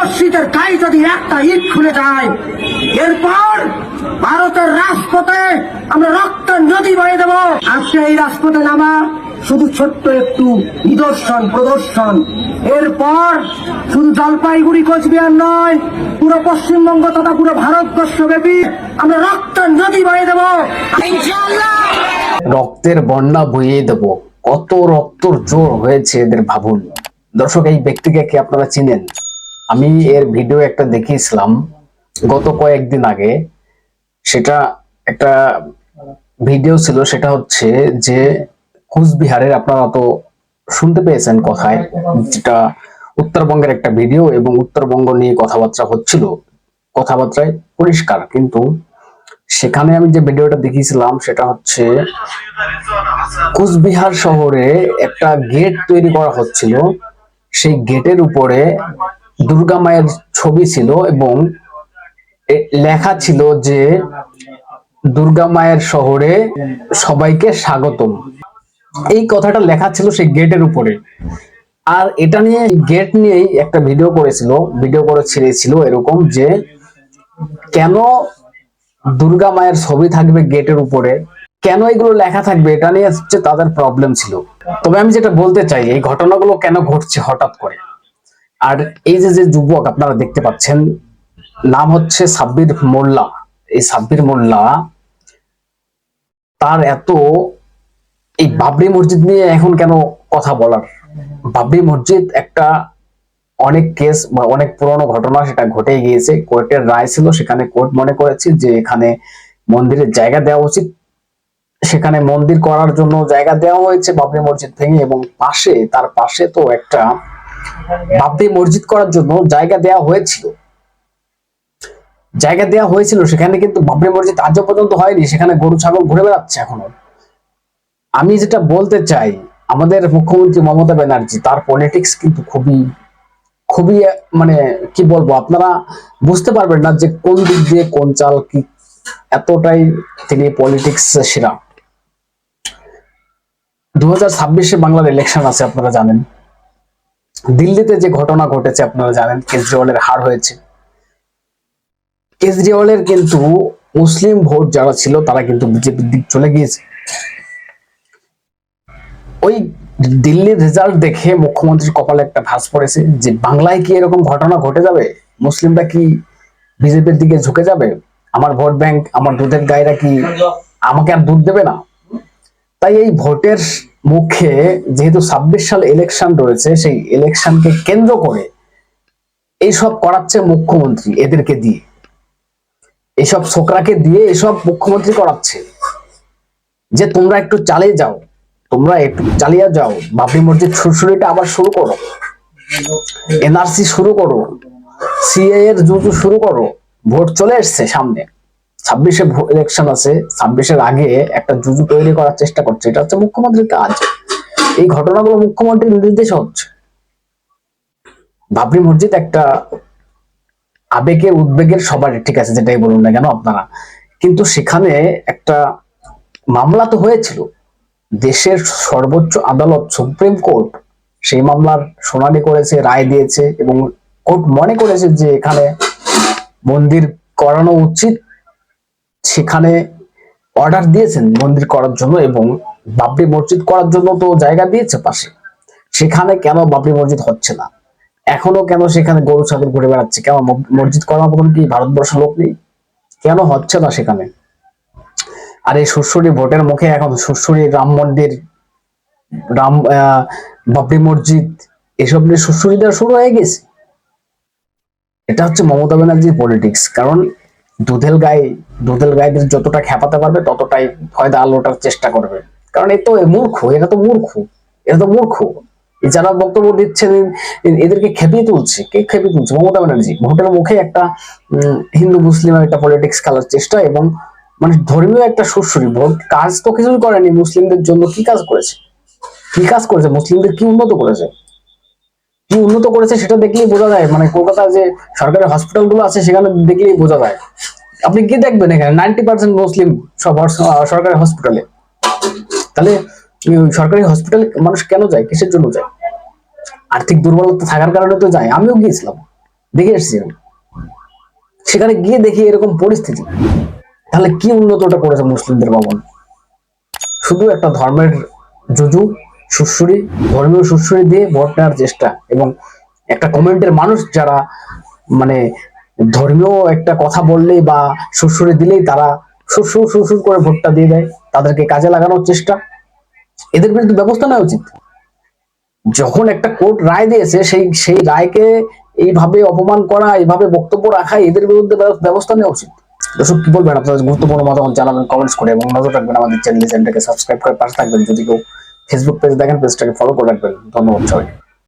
মসজিদের গায়ে যদি একটা ইট খুলে যায়, এরপর ভারতের রাজপথে আমরা রক্তের নদী বয়ে দেব। আজকে এই রাজপথে নামা শুধু ছোট্ট একটু নিদর্শন, প্রদর্শন। এরপর শুধু জলপাইগুড়ি, কোচবিহার নয়, পুরো পশ্চিমবঙ্গ তথা পুরো ভারতবর্ষব্যাপী আমরা রক্তের নদী বয়ে দেব। রক্তের বন্যা বইয়ে দেব। কত রক্তর জোর হয়েছে এদের ভাবুন। দর্শক, এই ব্যক্তিকে কি আপনারা চিনেন? আমি এর ভিডিও একটা দেখিয়েছিলাম গত কয়েকদিন আগে। সেটা একটা ভিডিও ছিল, সেটা হচ্ছে যে কুচবিহারের, আপনারা তো শুনতে পেয়েছেন কথায়, যেটা উত্তরবঙ্গের একটা ভিডিও এবং উত্তরবঙ্গ নিয়ে কথাবার্তা হচ্ছিল। কথাবার্তায় পরিষ্কার, কিন্তু সেখানে আমি যে ভিডিওটা দেখিয়েছিলাম, সেটা হচ্ছে কুচবিহার শহরে একটা গেট তৈরি করা হচ্ছিল। সেই গেটের উপরে দুর্গা মায়ের ছবি ছিল এবং লেখা ছিল যে দুর্গা মায়ের শহরে সবাইকে স্বাগতম। এই কথাটা লেখা ছিল সেই গেটের উপরে। আর এটা নিয়ে গেট নিয়েই একটা ভিডিও করেছিল, ভিডিও করে ছেড়েছিল এরকম যে কেন দুর্গা মায়ের ছবি থাকবে গেটের উপরে? কেন এগুলো লেখা থাকবে? এটা নিয়ে হচ্ছে তাদের প্রবলেম ছিল। তবে আমি যেটা বলতে চাই, এই ঘটনাগুলো কেন ঘটছে হঠাৎ করে? আর এই যে যে যুবক আপনারা দেখতে পাচ্ছেন, নাম হচ্ছে সাব্বির মোল্লা। এই সাব্বির মোল্লা তার এত এই বাবরি মসজিদ নিয়ে এখন কেন কথা বলার? বাবরি মসজিদ একটা অনেক কেস বা অনেক পুরনো ঘটনা, সেটা ঘটে গিয়েছে। কোর্টের রায় ছিল, সেখানে কোর্ট মনে করেছে যে এখানে মন্দিরের জায়গা দেওয়া উচিত। সেখানে মন্দির করার জন্য জায়গা দেওয়া হয়েছে বাবরি মসজিদ থেকে এবং পাশে, তার পাশে তো একটা বাবরি মসজিদ করার জন্য জায়গা দেওয়া হয়েছিল। জায়গা দেওয়া হয়েছিল, সেখানে কিন্তু বাবরি মসজিদ আজও পর্যন্ত হয়নি, সেখানে গরু, ছাগল ঘুরে বেড়াচ্ছে এখনও। আমি যেটা বলতে চাই, আমাদের মুখ্যমন্ত্রী মমতা ব্যানার্জি, তার পলিটিক্স কিন্তু খুবই খুবই মানে কি বলব, আপনারা বুঝতে পারবেন না যে কোন দিক দিয়ে কোন চাল কি, এতটাই তিনি পলিটিক্স সেরা। দু হাজার ছাব্বিশে বাংলার ইলেকশন আছে, আপনারা জানেন। দিল্লিতে যে ঘটনা ঘটেছে, আপনারা জানেন কেজরিওয়ালের হার হয়েছে। কেজরিওয়ালের কিন্তু মুসলিম ভোট যারা ছিল, তারা কিন্তু বিজেপির দিক চলে গিয়েছে। ওই দিল্লির রেজাল্ট দেখে মুখ্যমন্ত্রীর কপালে একটা ভাস পড়েছে যে, বাংলায় কি এরকম ঘটনা ঘটে যাবে? মুসলিমরা কি বিজেপির দিকে ঝুঁকে যাবে? আমার ভোট ব্যাংক, আমার দুধের গায়েরা কি আমাকে আর দুধ দেবে না? তাই এই ভোটের মুখে যেহেতু ছাব্বিশ সাল ইলেকশন রয়েছে, সেই ইলেকশনকে কেন্দ্র করে এইসব করাচ্ছে মুখ্যমন্ত্রী এদেরকে দিয়ে। এইসব ছোকরাকে দিয়ে এসব মুখ্যমন্ত্রী করাচ্ছে। যে তোমরা একটু চালিয়ে যাও, তোমরা একটু চালিয়ে যাও, বাবরি মসজিদ সুরসুরিটা আবার শুরু করো, এনআরসি শুরু করো সিএ এর জুজু শুরু করো, ভোট চলে এসছে সামনে। ছাব্বিশে ইলেকশন আছে, ছাব্বিশের আগে একটা জুজু তৈরি করার চেষ্টা করছে, এটা হচ্ছে মুখ্যমন্ত্রীর কাজ। এই ঘটনাগুলো মুখ্যমন্ত্রীর নির্দেশে হচ্ছে। বাবরি মসজিদ একটা আবেগের উদ্বেগের সবার, ঠিক আছে, যেটাই বলুন না কেন আপনারা। কিন্তু সেখানে একটা মামলা তো হয়েছিল। দেশের সর্বোচ্চ আদালত, সুপ্রিম কোর্ট, সেই মামলার শুনানি করেছে, রায় দিয়েছে এবং কোর্ট মনে করেছে যে এখানে মন্দির করানো উচিত। সেখানে অর্ডার দিয়েছেন মন্দির করার জন্য এবং বাবরি মসজিদ করার জন্য তো জায়গা দিয়েছে পাশে। সেখানে কেন বাবরি মসজিদ হচ্ছে না? এখনও কেন সেখানে গরু, ছাগল ঘুরে বেড়াচ্ছে? কেন মসজিদ করার মতন কি ভারতবর্ষের লোক নেই? কেন হচ্ছে না সেখানে? আর এই সুরসুরি ভোটের মুখে এখন সুরসুরি, রাম মন্দির, রাম বাবরি মসজিদ, এসব নিয়ে দেওয়া শুরু হয়ে গেছে। এটা হচ্ছে মমতা ব্যানার্জির পলিটিক্স কারণ দুধেল গায়ে দুধেল গায়েদের যতটা খেপাতে পারবে, ততটাই ফয়দা আলোটার চেষ্টা করবে। কারণ এ তো মূর্খ, এরা তো মূর্খ, এরা তো মূর্খ। যারা বক্তব্য দিচ্ছেন এদেরকে খেপিয়ে তুলছে। কে খেপিয়ে তুলছে? মমতা ব্যানার্জি। ভোটের মুখে একটা হিন্দু, মুসলিম একটা পলিটিক্স খেলার চেষ্টা এবং মানে ধর্মীয় একটা সুরসুরি ভোট। কাজ তো কিছুই করেনি মুসলিমদের জন্য। কি কাজ করেছে? কি কাজ করেছে? মুসলিমদের কি উন্নত করেছে? কি উন্নত করেছে সেটা দেখলেই বোঝা যায়। মানে কলকাতায় যে সরকারি হসপিটালগুলো আছে, সেখানে দেখলেই বোঝা যায়। আপনি কি দেখবেন এখানে? নাইনটি পার্সেন্ট মুসলিম সব সরকারি হসপিটালে তাহলে সরকারি হসপিটালে মানুষ কেন যায়? কিসের জন্য যায়? আর্থিক দুর্বলতা থাকার কারণে তো যায়। আমিও গিয়েছিলাম। দেখে এসেছি সেখানে গিয়ে দেখি এরকম পরিস্থিতি। তাহলে কি উন্নতটা করেছে মুসলিমদের ভবন শুধু একটা ধর্মের জুজু সুশ্রুরি ধর্মীয় সুশ্রুরি দিয়ে ভোট নেওয়ার চেষ্টা এবং একটা কমেন্টের মানুষ যারা মানে ধর্মীয় একটা কথা বললেই বা সুশ্রুরি দিলেই তারা সুরসুর সুরসুর করে ভোটটা দিয়ে দেয়, তাদেরকে কাজে লাগানোর চেষ্টা। এদের বিরুদ্ধে ব্যবস্থা নেওয়া উচিত। যখন একটা কোর্ট রায় দিয়েছে, সেই সেই রায়কে এইভাবে অপমান করা, এইভাবে বক্তব্য রাখা, এদের বিরুদ্ধে ব্যবস্থা নেওয়া উচিত। দর্শক, কি বলবেন আপনাদের গুরুত্বপূর্ণ মতামত জানাবেন কমেন্টস করে এবং নজর রাখবেন আমাদের চ্যানেল চ্যানেলটাকে সাবস্ক্রাইব করে পাশে থাকবেন। যদি কেউ ফেসবুক পেজ দেখেন পেজটাকে ফলো করে রাখবেন। ধন্যবাদ সবাই